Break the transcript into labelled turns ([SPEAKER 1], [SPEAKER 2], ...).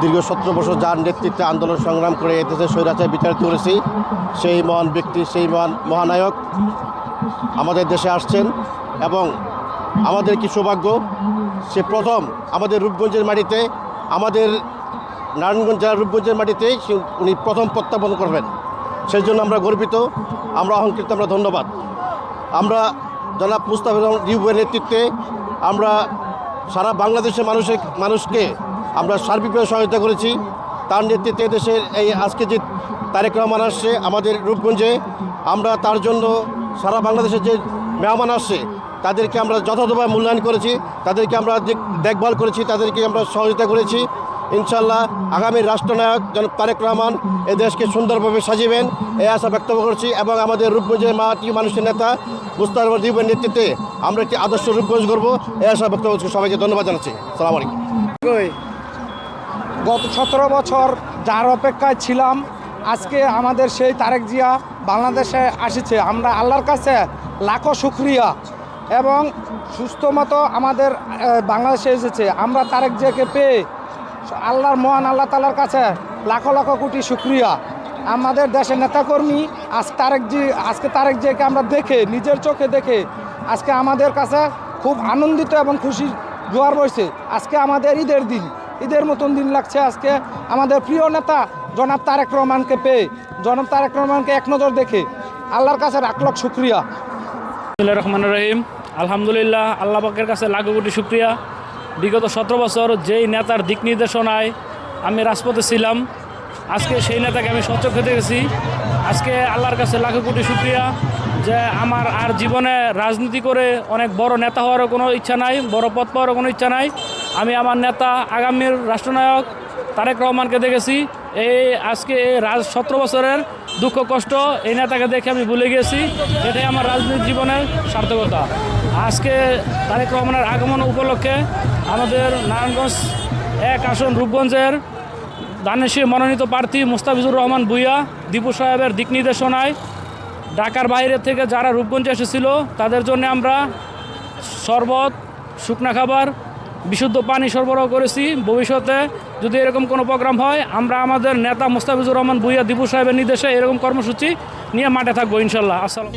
[SPEAKER 1] দীর্ঘ সতেরো বছর যার নেতৃত্বে আন্দোলন সংগ্রাম করে এদেশে স্বৈরাচার বিচারিত করেছি, সেই মহান ব্যক্তি, সেই মহান মহানায়ক আমাদের দেশে আসছেন এবং আমাদের কি সৌভাগ্য? সে প্রথম আমাদের রূপগঞ্জের মাটিতে, আমাদের নারায়ণগঞ্জ জেলার রূপগঞ্জের মাটিতে উনি প্রথম প্রত্যাপন করবেন। সেই জন্য আমরা গর্বিত, আমরা অহংকৃত, আমরা ধন্যবাদ। আমরা জনাব মুস্তাফিজ রহমান ইউবের নেতৃত্বে আমরা সারা বাংলাদেশের মানুষের মানুষকে আমরা সার্বিকভাবে সহায়তা করেছি। তার নেতৃত্বে দেশের এই আজকে যে তারেক রহমান আসছে, আমাদের রূপগঞ্জে, আমরা তার জন্য সারা বাংলাদেশের যে মেহমান আসছে, তাদেরকে আমরা যথাযথভাবে মূল্যায়ন করেছি, তাদেরকে আমরা দেখ- দেখভাল করেছি, তাদেরকে আমরা সহযোগিতা করেছি। ইনশাল্লাহ আগামী রাষ্ট্রনায়ক জনাব তারেক রহমান এ দেশকে সুন্দরভাবে সাজিবেন, এই আশা ব্যক্ত করছি এবং আমাদের রূপগঞ্জের মাটি মানুষের নেতা মুস্তার দ্বীপের নেতৃত্বে আমরা একটি আদর্শ রূপগঞ্জ করব এই আশা ব্যক্ত করছি। সবাইকে ধন্যবাদ জানাচ্ছি। সালাম আলাইকুম।
[SPEAKER 2] গত সতেরো বছর যার অপেক্ষায় ছিলাম, আজকে আমাদের সেই তারেক জিয়া বাংলাদেশে আসছে। আমরা আল্লাহর কাছে লাখো শুক্রিয়া এবং সুস্থ মতো আমাদের বাংলাদেশে এসেছে। আমরা তারেক জিয়াকে পেয়ে আল্লাহর মহান আল্লাহ তালার কাছে লাখো লাখো কোটি শুক্রিয়া। আমাদের দেশের নেতাকর্মী আজ তারেক জি, আজকে তারেক জিয়াকে আমরা দেখে, নিজের চোখে দেখে আজকে আমাদের কাছে খুব আনন্দিত এবং খুশি জোয়ার বইছে। আজকে আমাদের ঈদের দিন। ঈদের মতন দিন লাগছে আজকে। আমাদের প্রিয় নেতা জনাব তারেক রহমানকে পেয়ে। জনাব তারেক রহমানকে এক নজর দেখে। আল্লাহর কাছে লাখ লাখ শুক্রিয়া।
[SPEAKER 3] রহমান রহিম। আলহামদুলিল্লাহ, আল্লাহ পাকের কাছে লাখো কোটি শুক্রিয়া। বিগত সতেরো বছর যেই নেতার দিক নির্দেশনায় আমি রাজপথে ছিলাম, আজকে সেই নেতাকে আমি সচক্ষে দেখেছি। আজকে আল্লাহর কাছে লাখো কোটি শুক্রিয়া যে আমার আর জীবনে রাজনীতি করে অনেক বড় নেতা হওয়ারও কোনো ইচ্ছা নাই, বড় পদ পাওয়ারও কোনো ইচ্ছা নাই। আমি আমার নেতা, আগামীর রাষ্ট্রনায়ক তারেক রহমানকে দেখেছি। এই আজকে এই রাজ সতেরো বছরের দুঃখ, কষ্ট এই নেতাকে দেখে আমি ভুলে গেছি। এটাই আমার রাজনৈতিক জীবনের সার্থকতা। আজকে তারেক রহমানের আগমন উপলক্ষে আমাদের নারায়ণগঞ্জ এক আসন রূপগঞ্জের দানেশী মনোনীত প্রার্থী মুস্তাফিজুর রহমান ভুইয়া, দীপু সাহেবের দিক নির্দেশনায় ঢাকার বাইরে থেকে যারা রূপগঞ্জে এসেছিল, তাদের জন্য আমরা শরবত, শুকনা খাবার, বিশুদ্ধ পানি সরবরাহ করেছি। ভবিষ্যতে যদি এরকম কোনো প্রোগ্রাম হয়, আমরা আমাদের নেতা মোস্তাফিজুর রহমান ভুইয়া, দীপু সাহেবের নির্দেশে এরকম কর্মসূচি নিয়ে মাঠে থাকব, ইনশাল্লাহ। আসসালাম